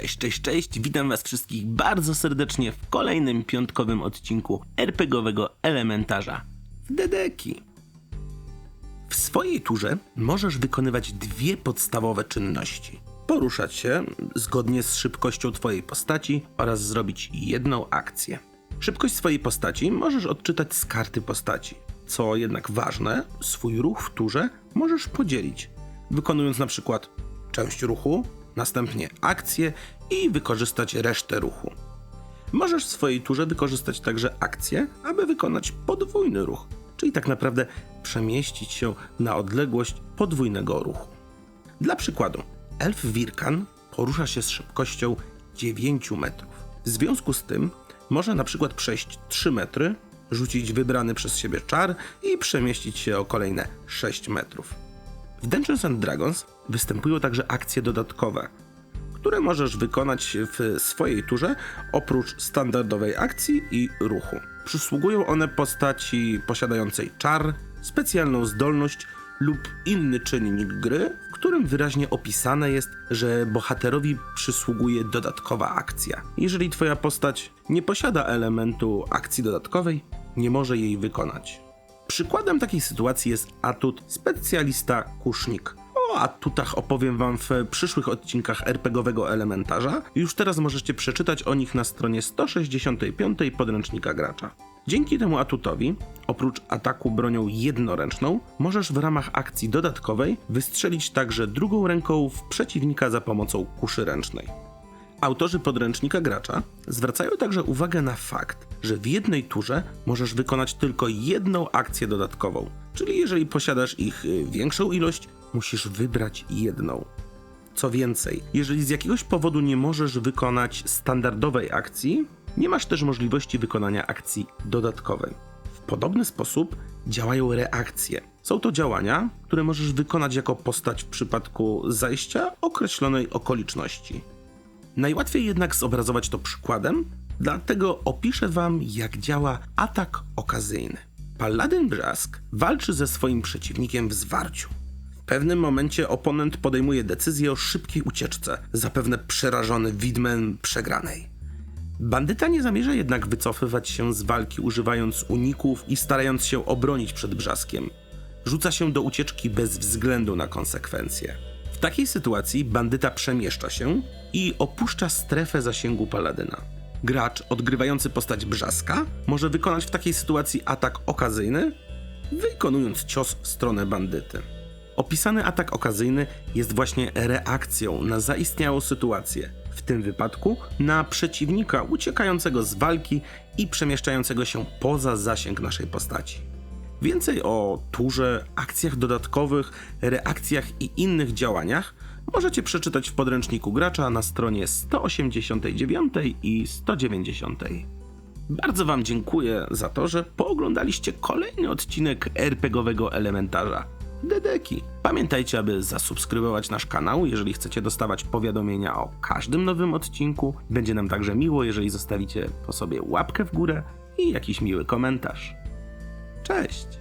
Cześć, cześć, cześć, witam was wszystkich bardzo serdecznie w kolejnym piątkowym odcinku RPGowego elementarza w Dedeki. W swojej turze możesz wykonywać dwie podstawowe czynności. Poruszać się zgodnie z szybkością twojej postaci oraz zrobić jedną akcję. Szybkość swojej postaci możesz odczytać z karty postaci. Co jednak ważne, swój ruch w turze możesz podzielić, wykonując na przykład część ruchu, następnie akcję i wykorzystać resztę ruchu. Możesz w swojej turze wykorzystać także akcję, aby wykonać podwójny ruch, czyli tak naprawdę przemieścić się na odległość podwójnego ruchu. Dla przykładu, elf Wirkan porusza się z szybkością 9 metrów. W związku z tym może na przykład przejść 3 metry, rzucić wybrany przez siebie czar i przemieścić się o kolejne 6 metrów. W Dungeons and Dragons występują także akcje dodatkowe, które możesz wykonać w swojej turze oprócz standardowej akcji i ruchu. Przysługują one postaci posiadającej czar, specjalną zdolność lub inny czynnik gry, w którym wyraźnie opisane jest, że bohaterowi przysługuje dodatkowa akcja. Jeżeli twoja postać nie posiada elementu akcji dodatkowej, nie może jej wykonać. Przykładem takiej sytuacji jest atut specjalista kusznik. O atutach opowiem wam w przyszłych odcinkach RPGowego elementarza. Już teraz możecie przeczytać o nich na stronie 165 podręcznika gracza. Dzięki temu atutowi, oprócz ataku bronią jednoręczną, możesz w ramach akcji dodatkowej wystrzelić także drugą ręką w przeciwnika za pomocą kuszy ręcznej. Autorzy podręcznika gracza zwracają także uwagę na fakt, że w jednej turze możesz wykonać tylko jedną akcję dodatkową, czyli jeżeli posiadasz ich y, większą ilość, musisz wybrać jedną. Co więcej, jeżeli z jakiegoś powodu nie możesz wykonać standardowej akcji, nie masz też możliwości wykonania akcji dodatkowej. W podobny sposób działają reakcje. Są to działania, które możesz wykonać jako postać w przypadku zajścia określonej okoliczności. Najłatwiej jednak zobrazować to przykładem, dlatego opiszę wam, jak działa atak okazyjny. Paladyn Brzask walczy ze swoim przeciwnikiem w zwarciu. W pewnym momencie oponent podejmuje decyzję o szybkiej ucieczce, zapewne przerażony widmem przegranej. Bandyta nie zamierza jednak wycofywać się z walki używając uników i starając się obronić przed brzaskiem. Rzuca się do ucieczki bez względu na konsekwencje. W takiej sytuacji bandyta przemieszcza się i opuszcza strefę zasięgu paladyna. Gracz odgrywający postać brzaska może wykonać w takiej sytuacji atak okazyjny, wykonując cios w stronę bandyty. Opisany atak okazyjny jest właśnie reakcją na zaistniałą sytuację, w tym wypadku na przeciwnika uciekającego z walki i przemieszczającego się poza zasięg naszej postaci. Więcej o turze, akcjach dodatkowych, reakcjach i innych działaniach możecie przeczytać w podręczniku gracza na stronie 189 i 190. Bardzo Wam dziękuję za to, że pooglądaliście kolejny odcinek RPGowego elementarza. Dedeki. Pamiętajcie, aby zasubskrybować nasz kanał, jeżeli chcecie dostawać powiadomienia o każdym nowym odcinku. Będzie nam także miło, jeżeli zostawicie po sobie łapkę w górę i jakiś miły komentarz. Cześć!